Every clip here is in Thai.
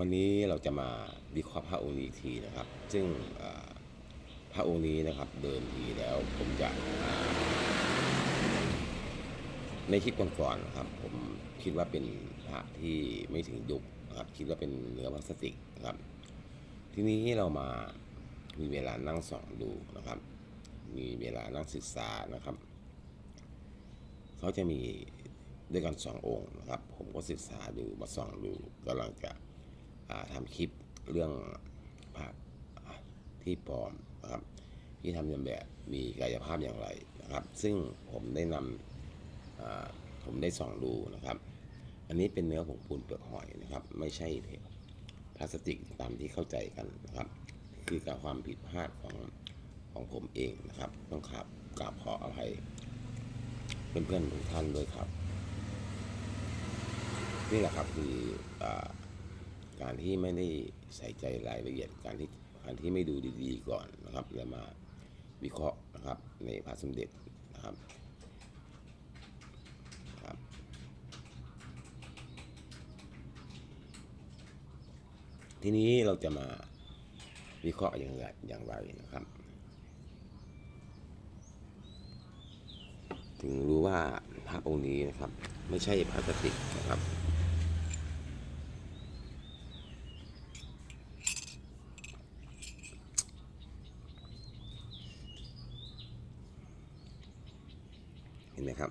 วันนี้เราจะมาวิเคราะห์พระองค์นี้อีกทีนะครับ ซึ่งพระองค์นี้นะครับเดิมทีแล้วผมจะในคลิปก่อนๆนะครับ ผมคิดว่าเป็นพระที่ไม่ถึงยุคนะครับคิดว่าเป็นเนื้อพลาสติกนะครับ ทีนี้เรามามีเวลานั่งส่องดูนะครับ มีเวลานั่งศึกษานะครับเขาจะมีด้วยกันสององค์นะครับ ผมก็ศึกษาดูมาส่องดูกำลังจะ ทำคลิปเรื่องพระที่ปลอมนะครับที่ทำเลียนแบบมีกายภาพอย่างไรนะครับ ซึ่งผมได้นำผมได้ส่องดูนะครับ อันนี้เป็นเนื้อผงปูนเปลือกหอยนะครับ ไม่ใช่พลาสติกตามที่เข้าใจกันนะครับ คือการความผิดพลาดของของผมเองนะครับ ต้องขับกราบขออภัยเพื่อนๆทุกท่านด้วยครับ นี่แหละครับคืออ การที่ไม่ได้ใส่ใจรายละเอียดการที่การที่ไม่ดูดีๆก่อนนะครับแล้วมาวิเคราะห์นะครับในพระสมเด็จนะครับครับทีนี้เราจะมาวิเคราะห์อย่างไรอย่างไรนะครับ ถึงรู้ว่าพระองค์นี้นะครับ ไม่ใช่พลาสติกนะครับ เห็นไหมครับ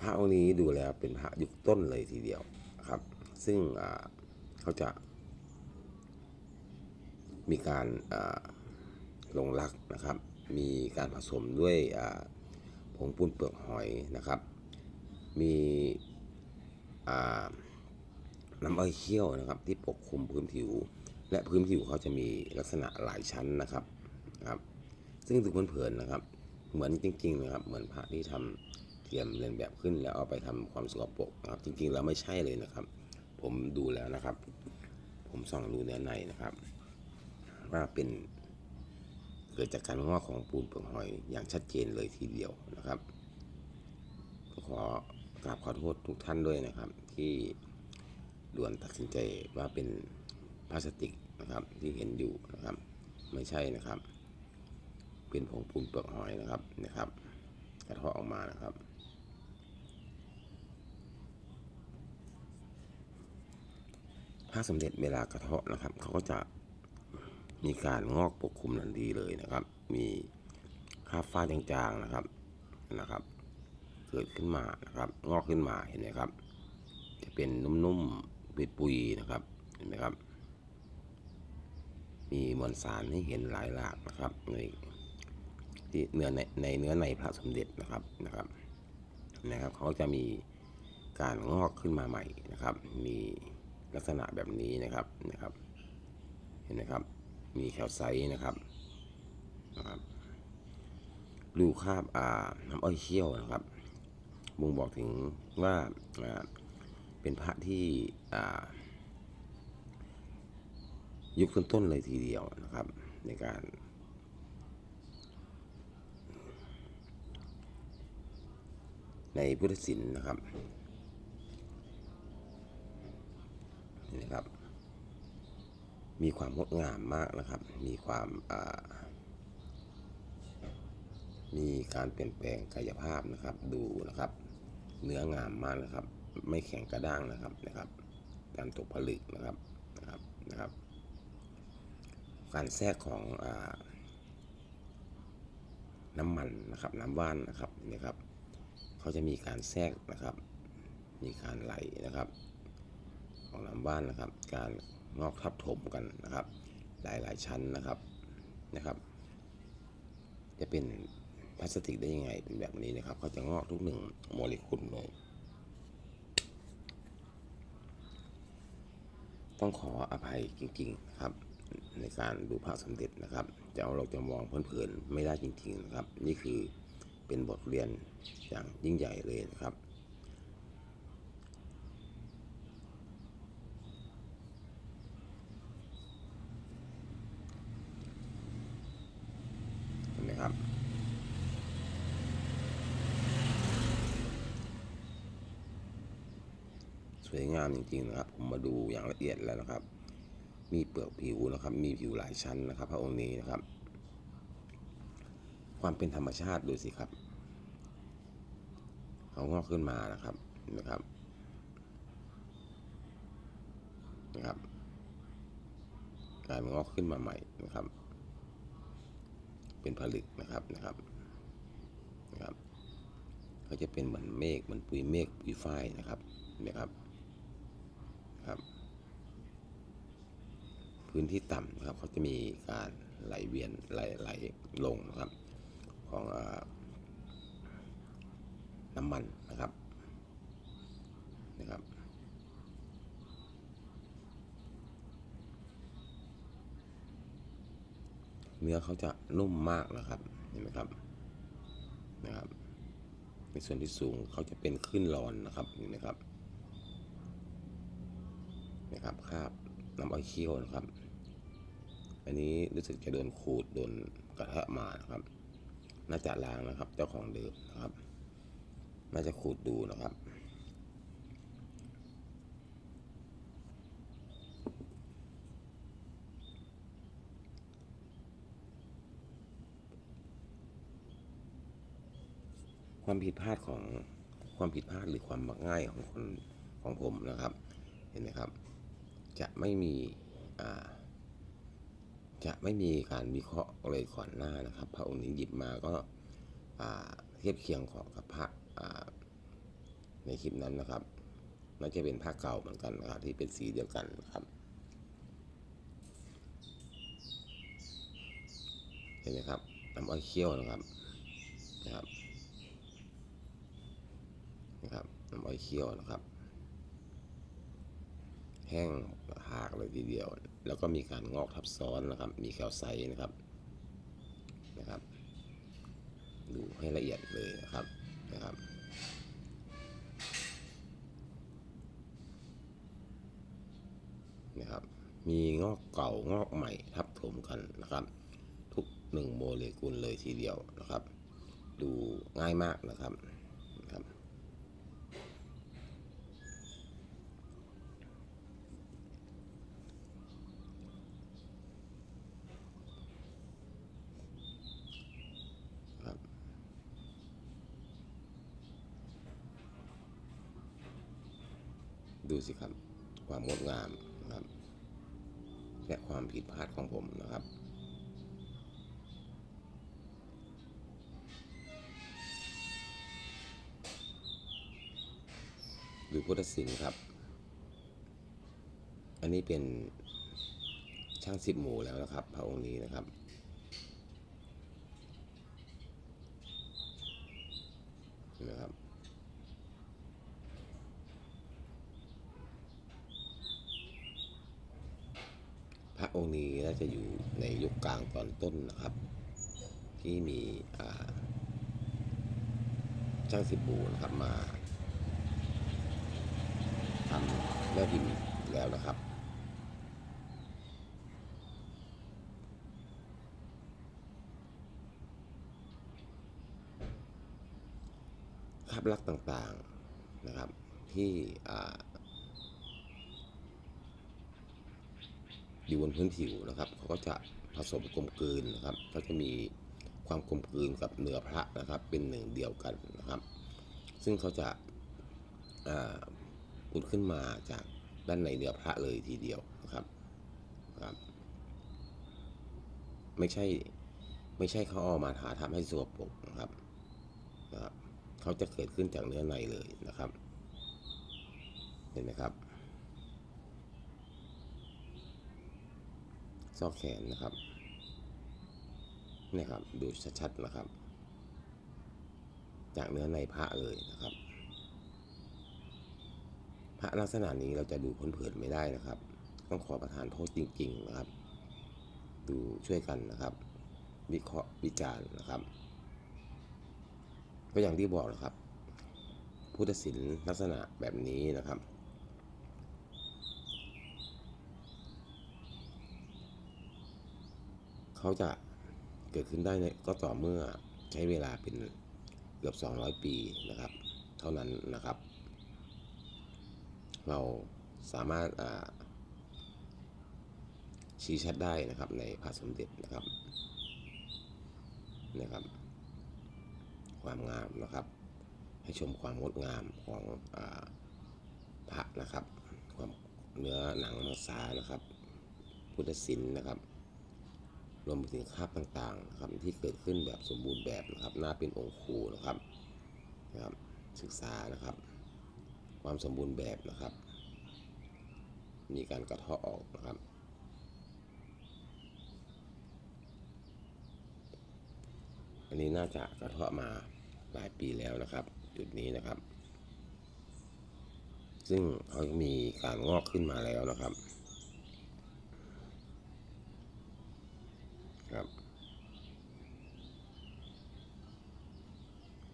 พระอง ค์นี้ดูแล้วเป็นพระยุคต้นเลยทีเดียวครับ ซึ่งเขาจะมีการลงรักนะครับ มีการผสมด้วยผงปูนเปลือกหอยนะครับ มีน้ำอ้อยเคี่ยวนะครับ ที่ปกคลุมพื้นผิว และพื้นผิวเขาจะมีลักษณะหลายชั้นนะครับครับ ซึ่งดูเพลินๆนะครับ เหมือนจริงๆนะครับ เหมือนพระที่ทำ เทียมเรียนแบบขึ้นแล้วเอาไปทำความสกปรกนะครับ จริงๆแล้วไม่ใช่เลยนะครับ ผมดูแล้วนะครับ ผมส่องดูเนื้อในนะครับ ว่าเป็นเกิดจากการงอกของปูนเปลือกหอยอย่างชัดเจนเลยทีเดียวนะครับขอกราบขอโทษทุกท่านด้วยนะครับ ที่ด่วนตัดสินใจว่าเป็นพลาสติกนะครับที่เห็นอยู่นะครับ ไม่ใช่นะครับ เป็นผงปูนเปลือกหอยนะครับนะครับ กระเทาะออกมานะครับ พระสมเด็จเวลากระเทาะนะครับเขาก็จะมีการงอกปกคลุมทันทีเลยนะครับ มีคราบฝ้าจางๆนะครับนะครับ เกิดขึ้นมานะครับ งอกขึ้นมาเห็นไหมครับ จะเป็นนุ่มๆปุยๆนะครับเห็นไหมครับ มีมวลสารให้เห็นหลายหลากนะครับในที่เนื้อในในเนื้อในพระสมเด็จนะครับนะครับนะครับเขาจะมีการงอกขึ้นมาใหม่นะครับ มี ลักษณะแบบนี้นะครับนะครับ เห็นไหมครับ มีแคลไซต์นะครับนะครับรูคาบอ่าน้ำอ้อยเคี่ยวนะครับบ่งบอกถึงว่าอ่าเป็นพระที่อ่ายุคต้นๆเลยทีเดียวนะครับ ในการ ในพุทธศิลป์นะครับ นะครับ มีความงดงามมากนะครับ มีความมีการเปลี่ยนแปลงกายภาพนะครับ ดูนะครับ เนื้องามมากนะครับ ไม่แข็งกระด้างนะครับนะครับ การตกผลึกนะครับนะครับนะครับ การแทรกของอน้ำมันนะครับน้ำว่านนะครับนี่ครับเขาจะมีการแทรกนะครับ มีการไหลนะครับ ของน้ำว่านนะครับ การงอกทับถมกันนะครับ หลายๆชั้นนะครับนะครับ จะเป็นพลาสติกได้ยังไงเป็นแบบนี้นะครับเขาจะงอกทุกหนึ่งโมเลกุลเลยต้องขออภัยจริงๆนะครับ ในการดูพระสมเด็จนะครับ จะเอาเราจะมองเพลินๆไม่ได้จริงๆนะครับ นี่คือเป็นบทเรียนอย่างยิ่งใหญ่เลยนะครับ เห็นไหมครับ ส วยงามจ ริงๆนะครับ ผมมาดูอย่างละเอียดแล้วนะครับ มีเปลือกผิวนะครับ มีผิวหลายชั้นนะครับ พระองค์นี้นะครับ ความเป็นธรรมชาติดูสิครับเขางอกขึ้นมานะครับนะครับนะครับกลายเป็นงอกขึ้นมาใหม่นะครับ เป็นผลึกนะครับนะครับนะครับเขาจะเป็นเหมือนเมฆเหมือนปุยเมฆปุยฝ้ายนะครับนะครับ พื้นที่ต่ำนะครับเขาจะมีการไหลเวียนไหลไหลลงนะครับของอน้ำมันนะครับนะครับ เนื้อเขาจะนุ่มมากนะครับเห็นไหมครับนะครับ ในส่วนที่สูงเขาจะเป็นขึ้นรอนนะครับนี่นะครับนะครับคาบน้ำอ้อยเคี่ยวนะครับ อันนี้รู้สึกจะโดนขูดโดนกระแทะมานะครับ น่าจะล้างนะครับ เจ้าของเดิมนะครับ น่าจะขูดดูนะครับความผิดพลาดของความผิดพลาดหรือความมักง่ายของคนของผมนะครับ เห็นไหมครับ จะไม่มีอ่า จะไม่มีการวิเคราะห์เลยก่อนหน้านะครับ พระองค์นี้หยิบมาก็เทียบเคียงของกับพระในคลิปนั้นนะครับน่าจะเป็นผ้าเก่าเหมือนกันนะครับที่เป็นสีเดียวกันนะครับ เห็นไหมครับน้ำอ้อยเคี่ยวนะครับนะครับนะครับน้ำอ้อยเคี่ยวนะครับ แห้งหากเลยทีเดียว แล้วก็มีการงอกทับซ้อนนะครับ มีแคลไซต์นะครับนะครับ ดูให้ละเอียดเลยนะครับนะครับนะครับ มีงอกเก่างอกใหม่ทับถมกันนะครับ ทุกหนึ่งโมเลกุลเลยทีเดียวนะครับ ดูง่ายมากนะครับนะครับ ครับ ดูสิครับ ความงดงามนะครับ และความผิดพลาดของผมนะครับ ดูพุทธศิลป์ครับ อันนี้เป็นช่างสิบหมู่แล้วนะครับ พระองค์นี้นะครับ เห็นไหมครับ พระองค์นี้น่า จะอยู่ในยุคกลางตอนต้นนะครับ ที่มีช่างสิบหมู่นะครับมาทำแม่พิมพ์แล้วนะครับคราบลักษณ์ต่างๆนะครับที่ อยู่บนพื้นผิวนะครับเขาก็จะผสมกลมกลืนนะครับก็จะมีความกลมกลืนกับเนื้อพระนะครับ เป็นหนึ่งเดียวกันนะครับ ซึ่งเขาจะอุดขึ้นมาจากด้านในเนื้อพระเลยทีเดียวนะครับครับ ไม่ใช่ไม่ใช่เขาเอามาทาทำให้สกปรกนะครับนะครับเขาจะเกิดขึ้นจากเนื้อในเลยนะครับ เห็นไหมครับ ซอกแขนนะครับนี่ครับดูชัดๆนะครับ จากเนื้อในพระเลยนะครับ พระลักษณะนี้เราจะดูพ้นเผินไม่ได้นะครับ ต้องขอประทานโทษจริง ๆนะครับ ดูช่วยกันนะครับ วิเคราะห์วิจารณ์นะครับ ก็อย่างที่บอกนะครับ พุทธศิลป์ลักษณะแบบนี้นะครับ เขาจะเกิดขึ้นได้ก็ต่อเมื่อใช้เวลาเป็นเกือบ 200 ปีนะครับ เท่านั้นนะครับ เราสามารถชี้ชัดได้นะครับในพระสมเด็จนะครับนะครับ ความงามนะครับ ให้ชมความงดงามของอพระนะครับ ความเนื้อหนังมังสานะครับ พุทธศิลป์นะครับ รวมไปถึงคาบต่างๆนะครับที่เกิดขึ้นแบบสมบูรณ์แบบนะครับน่าเป็นองค์ครูนะครับนะครับศึกษานะครับ ความสมบูรณ์แบบนะครับ มีการกระเทาะออกนะครับอันนี้น่าจะกระเทาะมาหลายปีแล้วนะครับจุดนี้นะครับ ซึ่งเขามีการงอกขึ้นมาแล้วนะครับ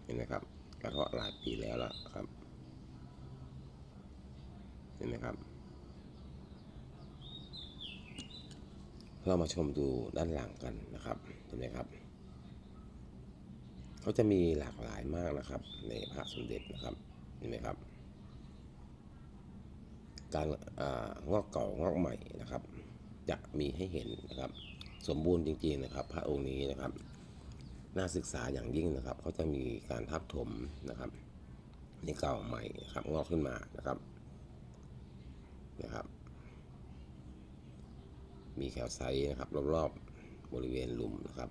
เห็นไหมครับกระเทาะหลายปีแล้วล่ะครับ เห็นไหมครับ เรามาชมดูด้านหลังกันนะครับ เห็นไหมครับเขาจะมีหลากหลายมากนะครับ ในพระสมเด็จนะครับ เห็นไหมครับ การองอกเก่างอกใหม่นะครับ จะมีให้เห็นนะครับ สมบูรณ์จริงๆนะครับ พระองค์นี้นะครับ น่าศึกษาอย่างยิ่งนะครับเขาจะมีการทับถมนะครับในเก่าใหม่นะครับงอกขึ้นมานะครับนะครับ มีแคลไซต์นะครับรอบๆบริเวณหลุมนะครับ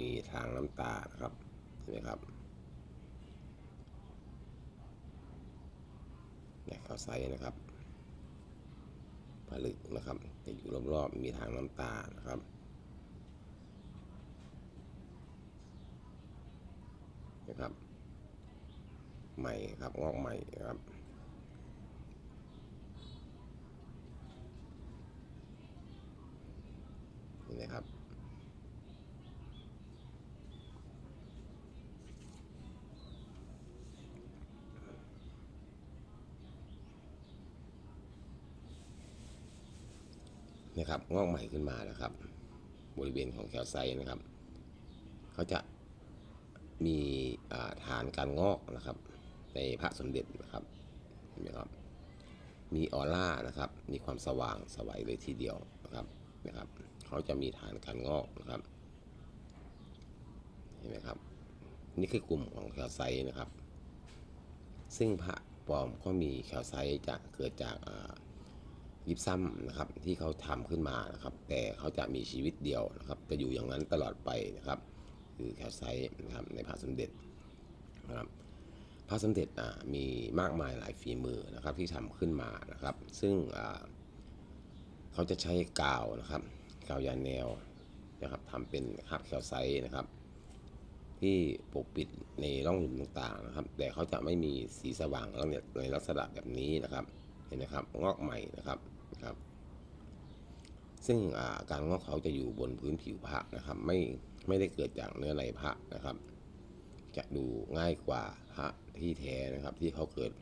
มีทางน้ำตานะครับเห็นไหมครับเนี่ยแคลไซต์นะครับผลึกนะครับจะอยู่รอบๆมีทางน้ำตานะครับ นะครับใหม่ครับงอกใหม่ครับนี่นะครับนะครับงอกใหม่ขึ้นมานะครับ บริเวณของแคลไซต์นะครับ เขาจะ มีฐานการงอกนะครับ ในพระสมเด็จนะครับเห็นไหมครับ มีออร่านะครับ มีความสว่างสวัยเลยทีเดียวนะครับนะครับ เขาจะมีฐานการงอกนะครับเห็นไหมครับ นี่คือกลุ่มของแคลไซต์นะครับ ซึ่งพระปลอมก็มีแคลไซต์จะเกิดจากยิบซ้ำนะครับที่เขาทำขึ้นมานะครับ แต่เขาจะมีชีวิตเดียวนะครับ จะอยู่อย่างนั้นตลอดไปนะครับ คือแคลไซต์นะครับในพระสมเด็จนะครับพระสมเด็จมีมากมายหลายฝีมือนะครับที่ทำขึ้นมานะครับ ซึ่งเขาจะใช้กาวนะครับกาวยาแนวนะครับทำเป็นคาบแคลไซต์นะครับ ที่ปกปิดในร่องหลุมต่างๆนะครับ แต่เขาจะไม่มีสีสว่างแล้วเนี่ยในลักษณะแบบนี้นะครับเห็นไหมครับงอกใหม่นะครับนะครับ ซึ่งการงอกเขาจะอยู่บนพื้นผิวพระนะครับ ไม่ ไม่ได้เกิดจากเนื้อในพระนะครับ จะดูง่ายกว่าพระที่แท้นะครับที่เขาเกิด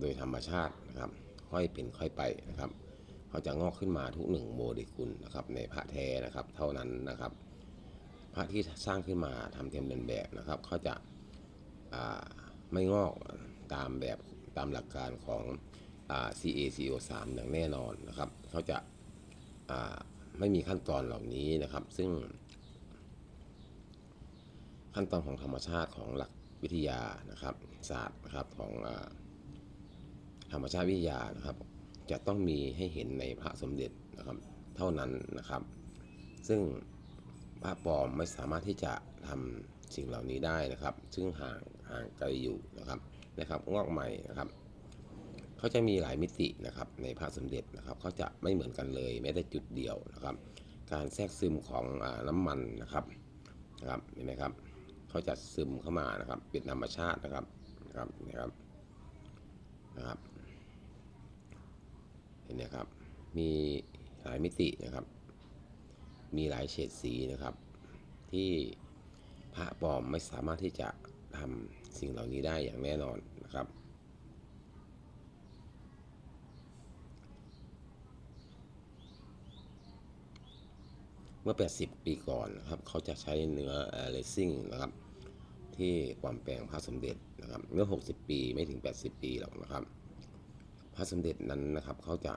โดยธรรมชาตินะครับ ค่อยเป็นค่อยไปนะครับเขาจะงอกขึ้นมาทุกหนึ่งโมเลกุลนะครับ ในพระแท้นะครับ เท่านั้นนะครับ พระที่สร้างขึ้นมาทำเทียมเดินแบบนะครับเขาจะาไม่งอกตามแบบตามหลักการของ CaCO3 อย่างแน่นอนนะครับเขาจะา ไม่มีขั้นตอนเหล่านี้นะครับ ซึ่ง ขั้นตอนของธรรมชาติของหลักวิทยานะครับศาสตร์นะครับของอธรรมชาติวิทยานะครับ จะต้องมีให้เห็นในพระสมเด็จนะครับ เท่านั้นนะครับ ซึ่งพระปลอมไม่สามารถที่จะทำสิ่งเหล่านี้ได้นะครับ ซึ่งห่างห่างไกลอยู่นะครับนะครับ งอกใหม่นะครับ เขาจะมีหลายมิตินะครับในพระสมเด็จนะครับเขาจะไม่เหมือนกันเลยแม้แต่จุดเดียวนะครับ การแทรกซึมของอน้ำมันนะครับนะครับเห็นไหมครับเขาจะซึมเข้ามานะครับเป็นธรรมชาตินะครับนะครับนะครับนะครับเห็นไหมครับมีหลายมิตินะครับ มีหลายเฉดสีนะครับ ที่พระปลอมไม่สามารถที่จะทำสิ่งเหล่านี้ได้อย่างแน่นอนนะครับ เมื่อ 80 ปีก่อนนะครับเขาจะใช้เนื้อเลซิ่งนะครับ ที่ความแปลงพระสมเด็จนะครับ เมื่อ 60 ปีไม่ถึง 80 ปีหรอกนะครับ พระสมเด็จนั้นนะครับเขาจะ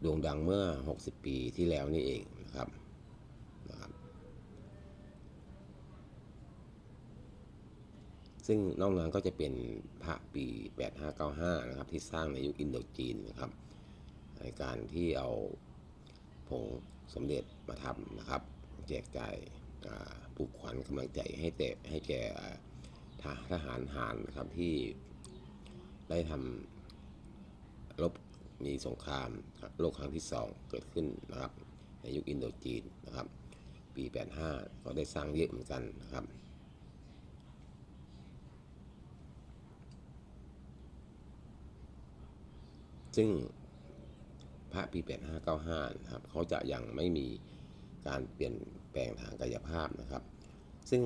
โด่งดังเมื่อ 60 ปีที่แล้วนี่เองนะครับนะครับ ซึ่งนอกนั้นก็จะเป็นพระปี 8595 นะครับ ที่สร้างในยุคอินโดจีนนะครับ ในการที่เอาผง สมเด็จมาทำนะครับ แจกจ่ายปลูกขวัญกำลังใจให้แต่ให้แก่ทหารหารนะครับที่ได้ทำรบมีสงครามโลกครั้งที่สองเกิดขึ้นนะครับในยุคอินโดจีนนะครับ ปี 85 ก็ได้สร้างเยอะเหมือนกันนะครับซึ่ง ระปี 8595 นะครับเขาจะยังไม่มีการเปลี่ยนแปลงทางกายภาพนะครับ ซึ่ง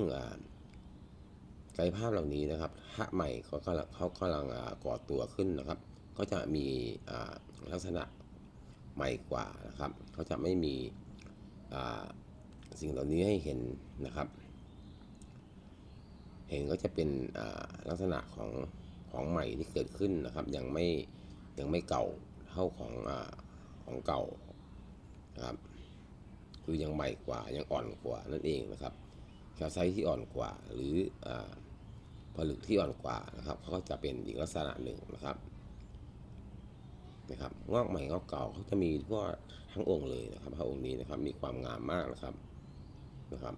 กายภาพเหล่านี้นะครับพระใหม่เขากำลังเขากำลังอ่าก่อตัวขึ้นนะครับ ก็จะมีลักษณะใหม่กว่านะครับเขาจะไม่มีสิ่งเหล่านี้ให้เห็นนะครับ เห็นก็จะเป็นลักษณะของของใหม่ที่เกิดขึ้นนะครับ ยังไม่ยังไม่เก่าเท่าของ ของเก่านะครับ คือยังใหม่กว่ายังอ่อนกว่านั่นเองนะครับแคลไซต์ที่อ่อนกว่า หรืออผลึกที่อ่อนกว่านะครับเขาก็จะเป็นอีกลักษณะหนึ่งนะครับนะครับงอกใหม่งอกเก่าเขาจะมีทั่วทั้งองค์เลยนะครับพระองค์นี้นะครับมีความงามมากนะครับนะครับ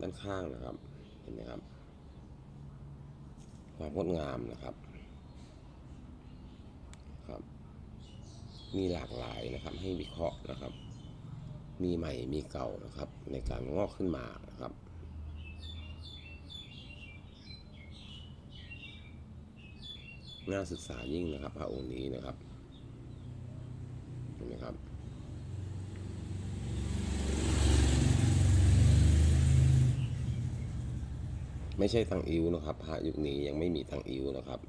ด้านข้างนะครับเห็นไหมครับความงดงามนะครับ มีหลากหลายนะครับ ให้วิเคราะห์นะครับ มีใหม่มีเก่านะครับ ในการงอกขึ้นมานะครับน่าศึกษายิ่งนะครับ พระองค์นี้นะครับเห็นไหมครับไม่ใช่ทางอิวนะครับพระยุคนี้ยังไม่มีทางอิวนะครับ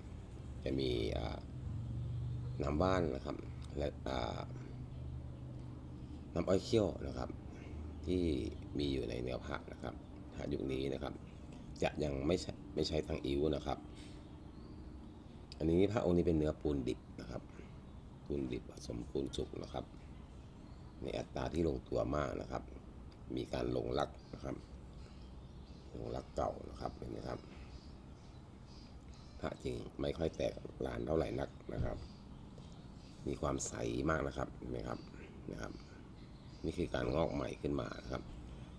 จะมีน้ำว่านนะครับ และน้ำอ้อยเคี่ยวนะครับ ที่มีอยู่ในเนื้อพระนะครับพระยุคนี้นะครับ จะยังไม่ใช่ไม่ใช่ทางอิ้วนะครับ อันนี้พระองค์นี้เป็นเนื้อปูนดิบนะครับปูนดิบผสมปูนสุกนะครับ ในอัตราที่ลงตัวมากนะครับ มีการลงรักนะครับลงรักเก่านะครับเห็นไหมครับพระจริงไม่ค่อยแตกลานเท่าไหร่นักนะครับ มีความใสมากนะครับเห็นไหมครับนะครับนี่คือการงอกใหม่ขึ้นมานะครับ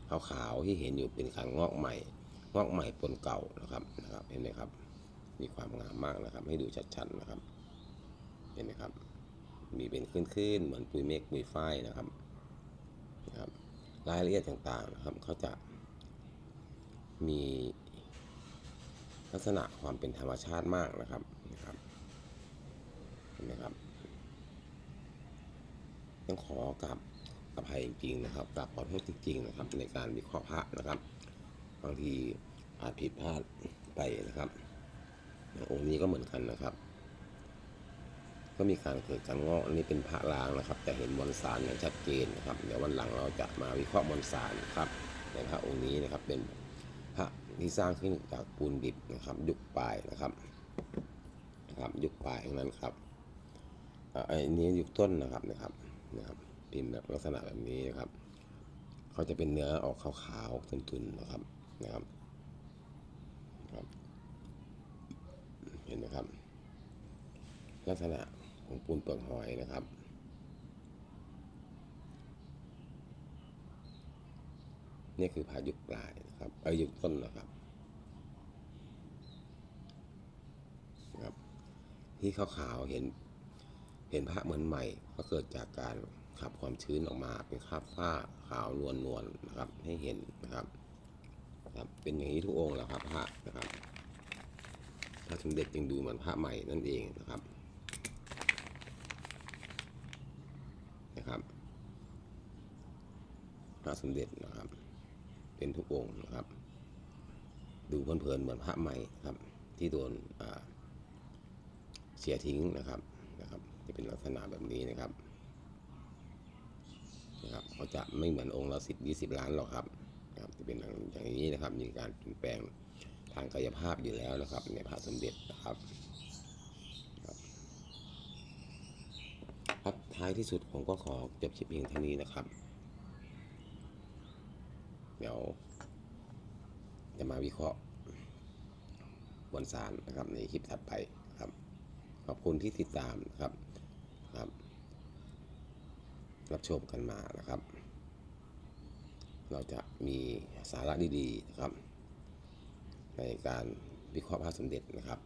ขาวๆที่เห็นอยู่เป็นการงอกใหม่ งอกใหม่ปนเก่านะครับนะครับเห็นไหมครับ มีความงามมากนะครับ ให้ดูชัดๆนะครับ เห็นไหมครับ มีเป็นคลื่นๆเหมือนปุยเมฆปุยฝ้ายนะครับนะครับ รายละเอียดต่างๆนะครับเขาจะมีลักษณะความเป็นธรรมชาติมากนะครับนะครับเห็นไหมครับ ต้องขอกราบอภัยจริงๆนะครับกราบขอโทษจริงๆนะครับ ในการวิเคราะห์พระนะครับบางทีอาจผิดพลาดไปนะครับองค์นี้ก็เหมือนกันนะครับ ก็มีการเกิดการงอกอันนี้เป็นพระล้างนะครับ จะเห็นมวลสารอย่างชัดเจนนะครับ เดี๋ยววันหลังเราจะมาวิเคราะห์มวลสารนะครับในพระองค์นี้นะครับเป็นพระที่สร้างขึ้นจากปูนดิบนะครับ ยุคปลายนะครับนะครับ ยุคปลายทั้งนั้นครับอันนี้ยุคต้นนะครับนะครับ นะครับ พิมพ์แบบลักษณะแบบนี้นะครับเขาจะเป็นเนื้อออกขาวๆตุนๆนะครับนะครับนะครับ เห็นไหมครับ ลักษณะของปูนเปลือกหอยนะครับนี่คือพายุปลายนะครับเอยยุต้นนะครับนะครับ ที่ขาวๆเห็น เห็นพระเหมือนใหม่ก็เกิดจากการขับความชื้นออกมาเป็นคราบฝ้าขาวนวลนวลนะครับให้เห็นนะครับครับ เป็นอย่างนี้ทุกองค์แหละครับพระนะครับพระสมเด็จจึงดูเหมือนพระใหม่นั่นเองนะครับนะครับพระสมเด็จนะครับ เป็นทุกองค์นะครับ ดูเพลินๆเหมือนพระใหม่ครับ ที่โดนเสียทิ้งนะครับนะครับ จะเป็นลักษณะแบบนี้นะครับนะครับเขาจะไม่เหมือนองค์ละสิบยี่สิบล้านหรอกครับนะครับจะเป็นอย่างนี้นะครับมีการเปลี่ยนแปลงทางกายภาพอยู่แล้วนะครับ ในพระสมเด็จนะครับครับท้ายที่สุดผมก็ขอจบคลิปเพียงเท่านี้นะครับ เดี๋ยว จะมาวิเคราะห์บนสารนะครับในคลิปถัดไปครับ ขอบคุณที่ติดตามนะครับ รับชมกันมานะครับ เราจะมีสาระดีๆนะครับ ในการวิเคราะห์พระสมเด็จนะครับ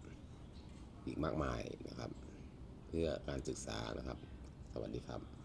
อีกมากมายนะครับ เพื่อการศึกษานะครับ สวัสดีครับ